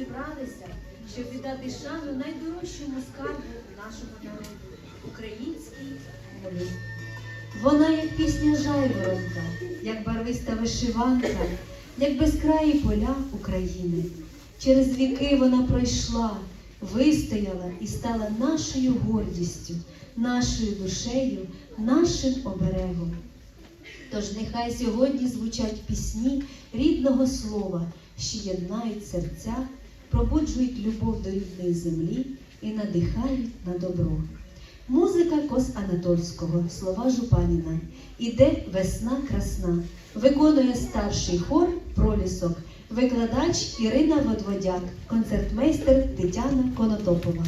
зібралися, щоб віддати шану найдорожчому скарбу нашого народу українській мові. Вона як пісня жайворонка, як барвиста вишиванка, як безкраї поля України. Через віки вона пройшла, вистояла і стала нашою гордістю, нашою душею, нашим оберегом. Тож нехай сьогодні звучать пісні рідного слова, що єднають серця, пробуджують любов до рідної землі і надихають на добро. Музика Кос Анатольського, слова Жупаніна. Іде весна красна. Виконує старший хор пролісок, викладач Ірина Водводяк, концертмейстер Тетяна Конотопова.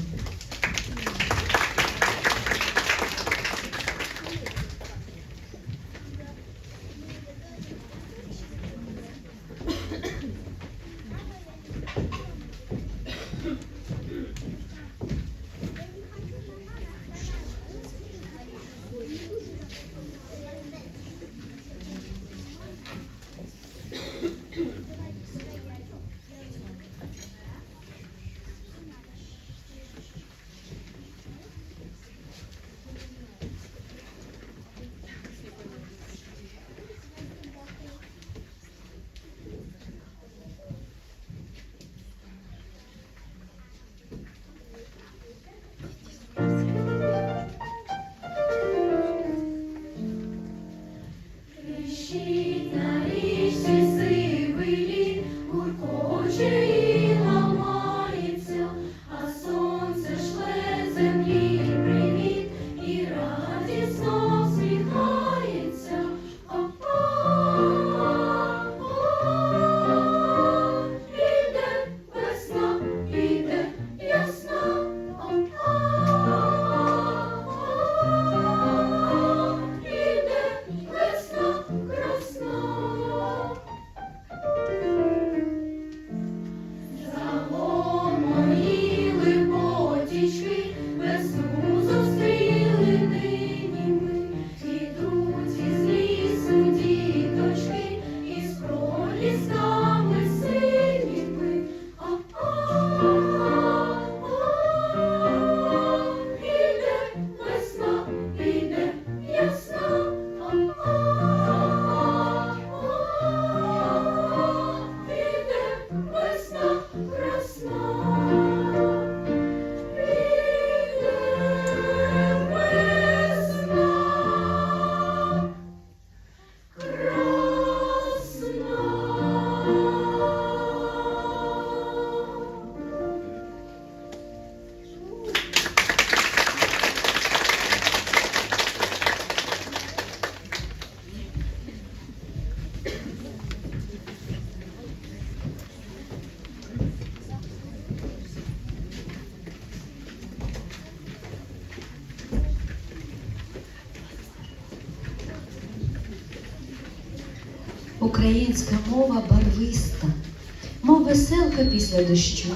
Українська мова барвиста, мов веселка після дощу.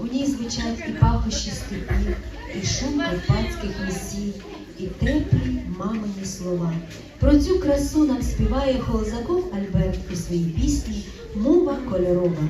У ній звучать і пахощі степів, і шум карпатських лісів, і теплі мамині слова. Про цю красу нам співає Холзаков Альберт у своїй пісні Мова кольорова.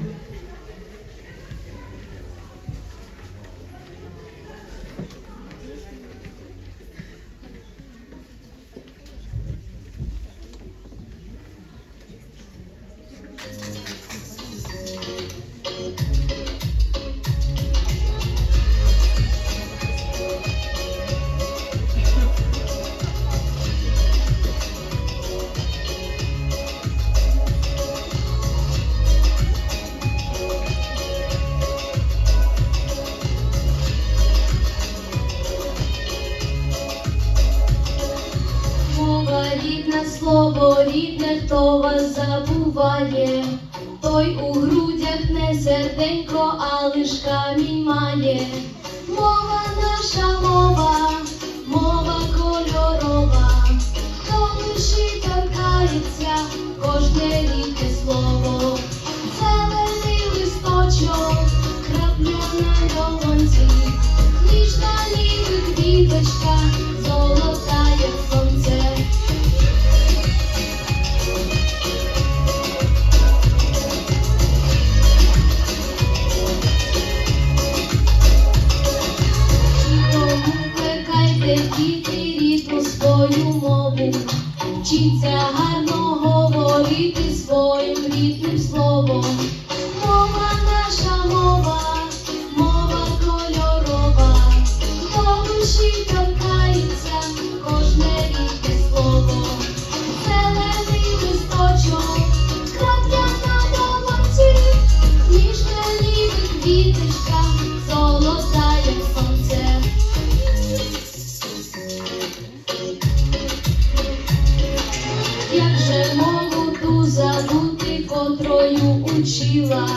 Котрою учила,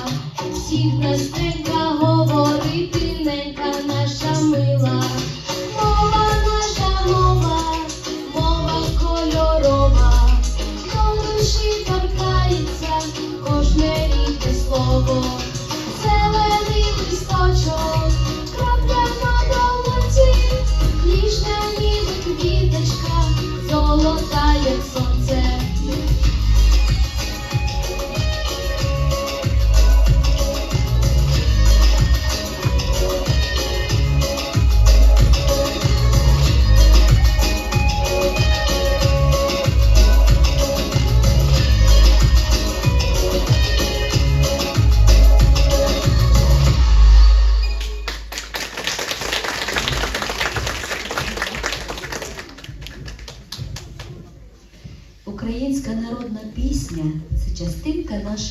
всіх настенька говорити ненька.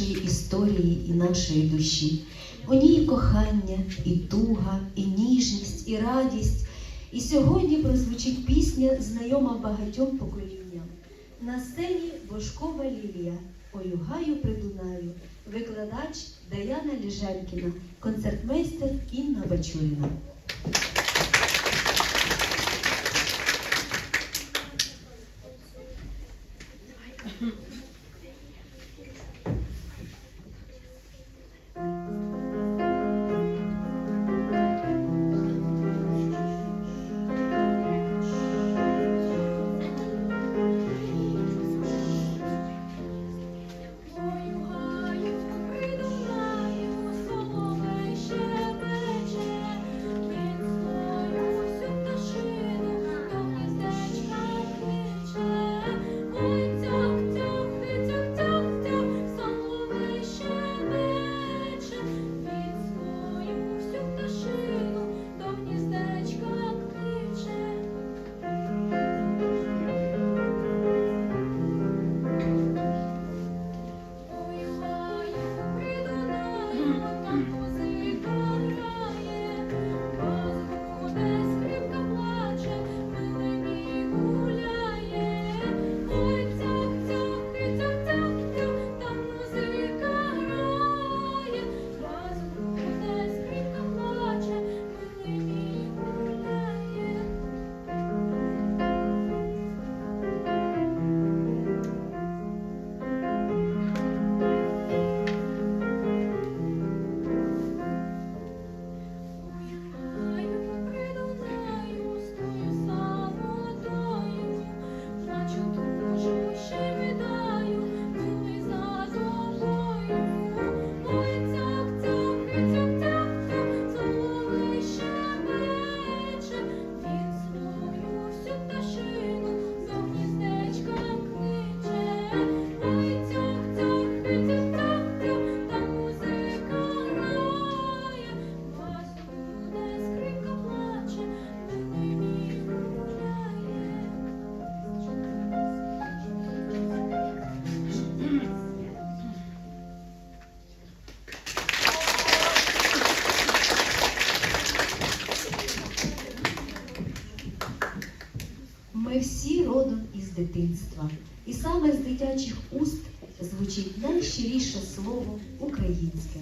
нашої історії і нашої душі. У ній кохання, і туга, і ніжність, і радість. І сьогодні прозвучить пісня, знайома багатьом поколінням. На сцені Бошкова Лілія оюгаю придунаю викладач Даяна Ліженкіна, концертмейстер Інна Бачуєва. Mm-hmm. українське.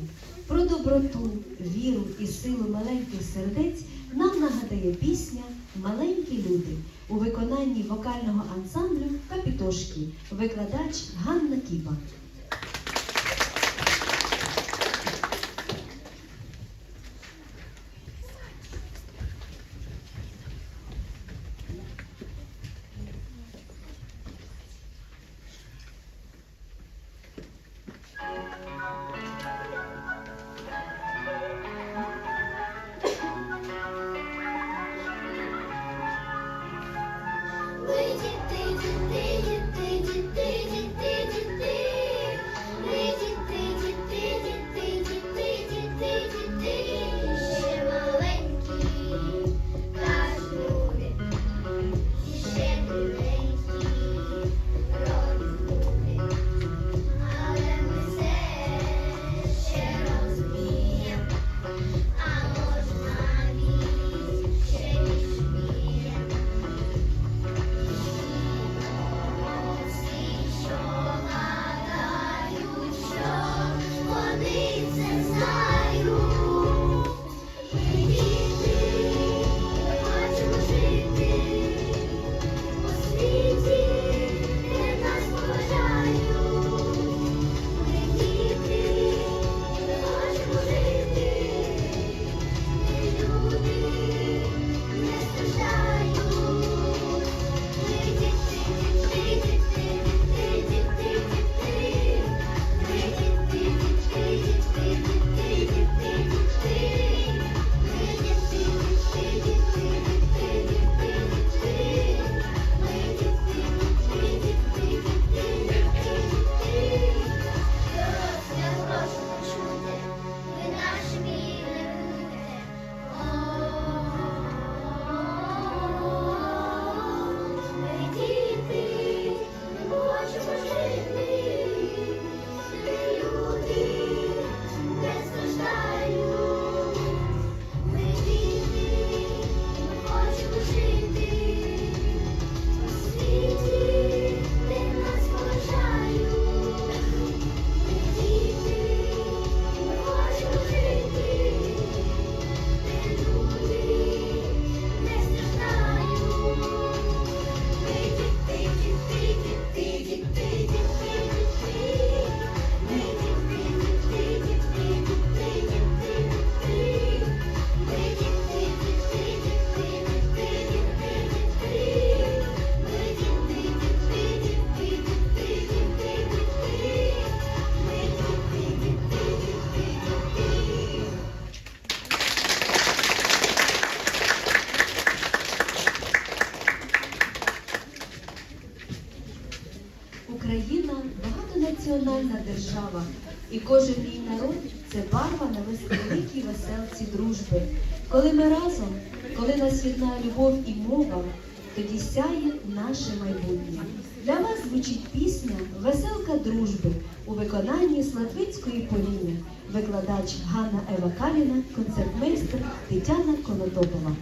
наше майбутнє. Для вас звучить пісня Веселка дружби у виконанні Слатвицької поліни, викладач Ганна Ева Каліна, концертмейстер Тетяна Конотопова.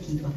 停对吧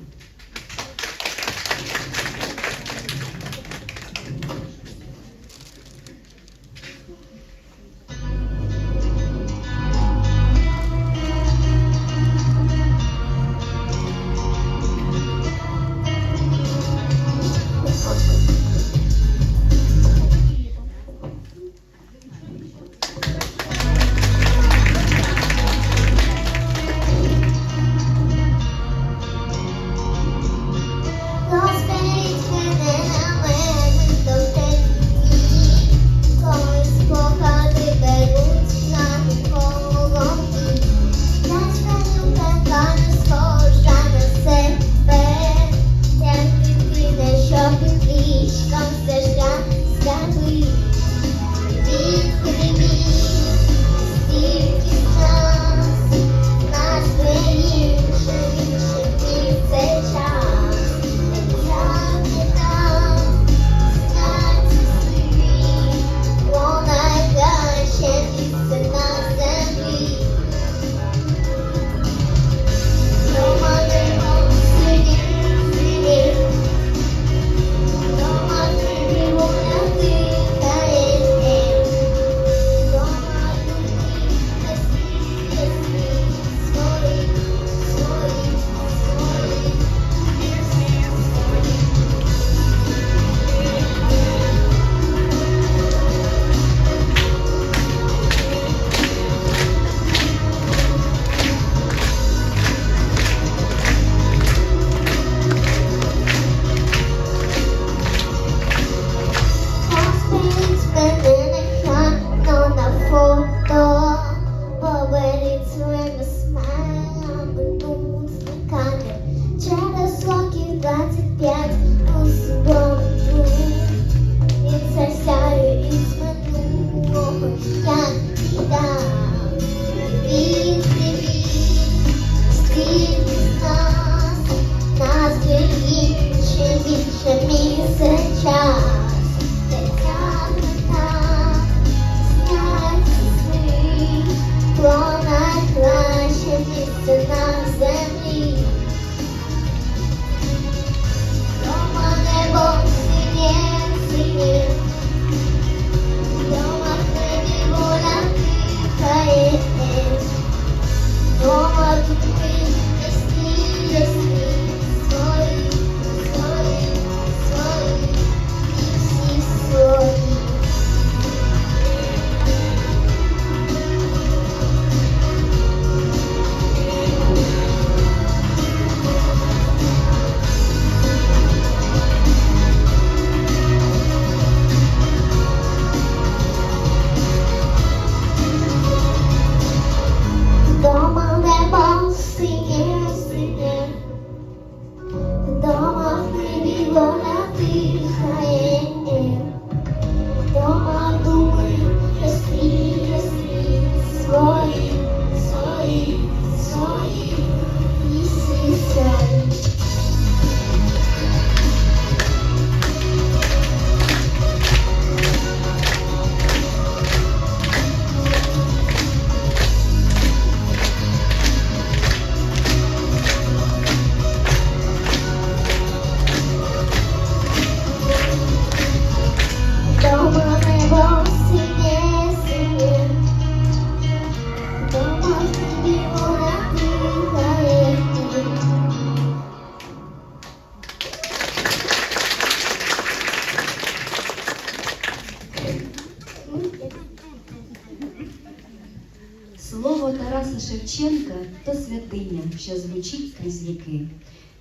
роки.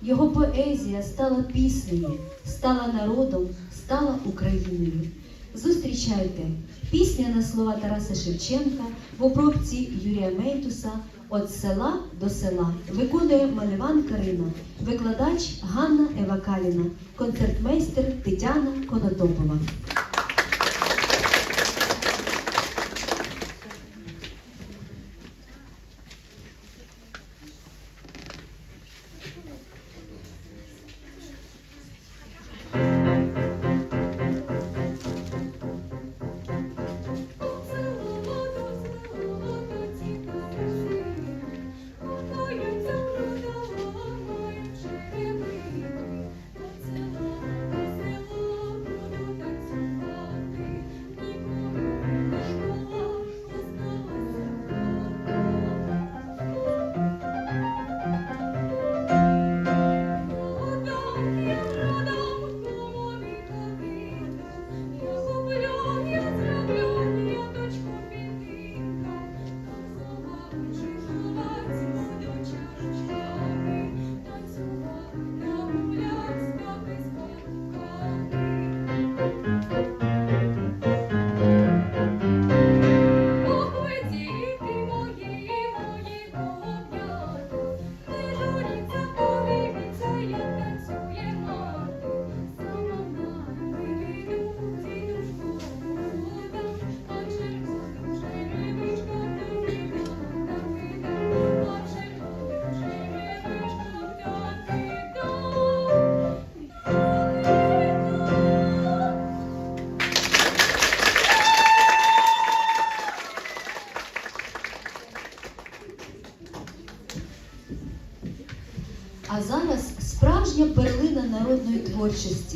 Його поезія стала піснею, стала народом, стала Україною. Зустрічайте пісня на слова Тараса Шевченка в обробці Юрія Мейтуса От села до села виконує Маливан Карина, викладач Ганна Евакаліна, концертмейстер Тетяна Конотопова.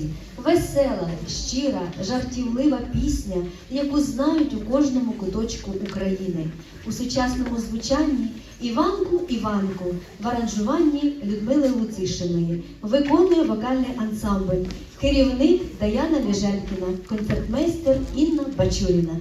радості, весела, щира, жартівлива пісня, яку знають у кожному куточку України. У сучасному звучанні Іванку Іванку в аранжуванні Людмили Луцишиної виконує вокальний ансамбль, керівник Даяна Лежалькіна, концертмейстер Інна Бачуріна.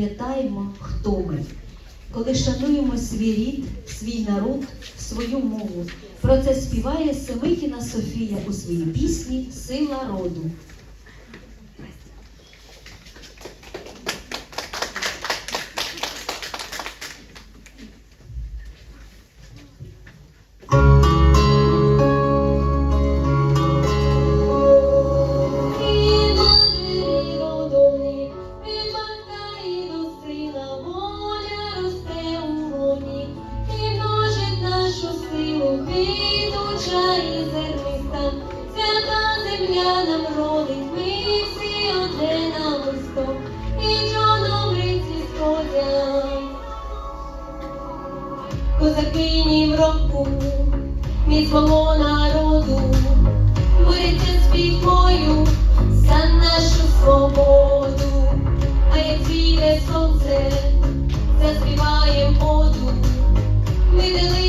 пам'ятаємо, хто ми, коли шануємо свій рід, свій народ, свою мову. Про це співає Семихіна Софія у своїй пісні Сила роду. сонце, заспіває воду, ми дали.